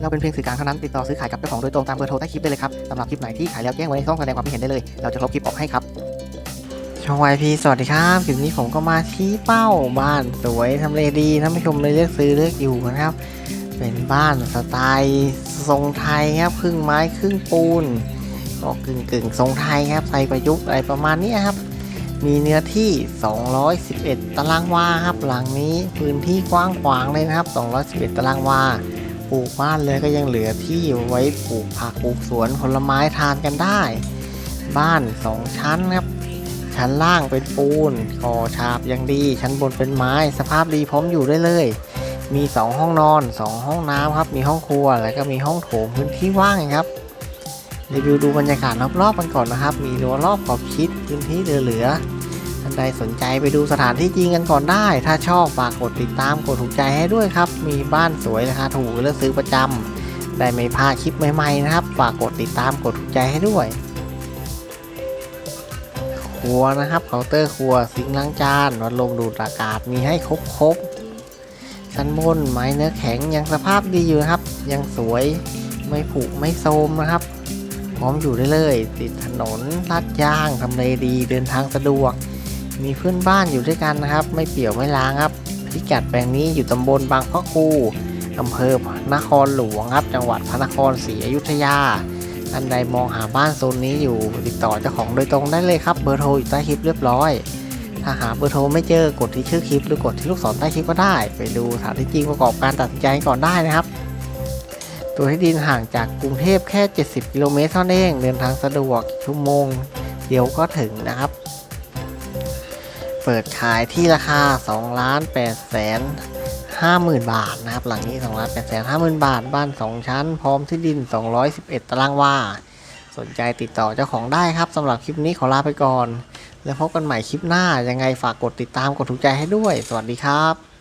เราเป็นเพียงสื่อกลางเท่านั้นติดต่อซื้อขายกับเจ้าของโดยตรงตามเบอร์โทรใต้คลิปได้เลยครับสำหรับคลิปไหนที่ขายแล้วแจ้งไว้ในช่องแสดงความคิดเห็นได้เลย เราจะลบคลิปออกให้ครับช่องวายพีสวัสดีครับคลิปนี้ผมก็มาชี้เป้าบ้านสวยทำเลดีท่านผู้ชมเลยเลือกซื้อเลือกอยู่นะครับ เป็นบ้านสไตล์ทรงไทยครับครึ่งไม้ครึ่งปูนก็กึ่งกึ่งๆทรงไทยครับใส่ประยุกต์อะไรประมาณนี้ครับ มีเนื้อที่ 211 ตารางวาครับ หลังนี้พื้นที่กว้างขวางเลยนะครับ 211 ตารางวา ปลูกบ้านเลยก็ยังเหลือที่ไว้ปลูกผักปลูกสวนผลไม้ทานกันได้ บ้าน2ชั้นครับ ชั้นล่างเป็นปูนก่อฉาบยังดี ชั้นบนเป็นไม้ สภาพดีพร้อมอยู่ได้เลย มี 2 ห้องนอน 2 ห้องน้ำครับ มีห้องครัว แล้วก็มีห้องโถงพื้นที่ว่างครับรีวิวดูบรรยากาศรอบๆกันก่อนนะครับ มีรั้วรอบขอบชิดพื้นที่เหลือๆ ท่านใดสนใจไปดูสถานที่จริงกันก่อนได้ ถ้าชอบฝากกดติดตามกดถูกใจให้ด้วยครับ มีบ้านสวยราคาถูกเลือกซื้อประจำได้ไม่พลาดคลิปใหม่ๆนะครับ ฝากกดติดตามกดถูกใจให้ด้วยครัวนะครับเคาน์เตอร์ครัวซิงล้างจานวัดลมดูดอากาศมีให้ครบๆชั้นบนไม้เนื้อแข็งยังสภาพดีอยู่นะครับ ยังสวยไม่ผุไม่โทรมนะครับ พร้อมอยู่ได้เลย ติดถนนลาดยางทำเลดีเดินทางสะดวก มีเพื่อนบ้านอยู่ด้วยกันนะครับ ไม่เปี่ยวไม่ล้างครับพิกัดแปลงนี้อยู่ตำบลบางพระคูอำเภอนครหลวงครับ จังหวัดพระนครศรีอยุธยาท่านใดมองหาบ้านโซนนี้อยู่ติดต่อเจ้าของโดยตรงได้เลยครับ เบอร์โทรอยู่ใต้คลิปเรียบร้อย ถ้าหาเบอร์โทรไม่เจอกดที่ชื่อคลิปหรือกดที่ลูกศรใต้คลิปก็ได้ ไปดูสถานที่จริงประกอบการตัดสินใจก่อนได้นะครับ ตัวที่ดินห่างจากกรุงเทพแค่ 70 กิโลเมตรเท่านั้นเองเดินทางสะดวกชั่วโมง เดียวก็ถึงนะครับ เปิดขายที่ราคา2ล้าน8แสน50,000 บาทนะครับ หลังนี้2ล้าน8แสน50,000 บาท บ้าน 2 ชั้น พร้อมที่ดิน 211 ตารางวา สนใจติดต่อเจ้าของได้ครับสำหรับคลิปนี้ขอลาไปก่อน แล้วพบกันใหม่คลิปหน้า ยังไงฝากกดติดตามกดถูกใจให้ด้วย สวัสดีครับ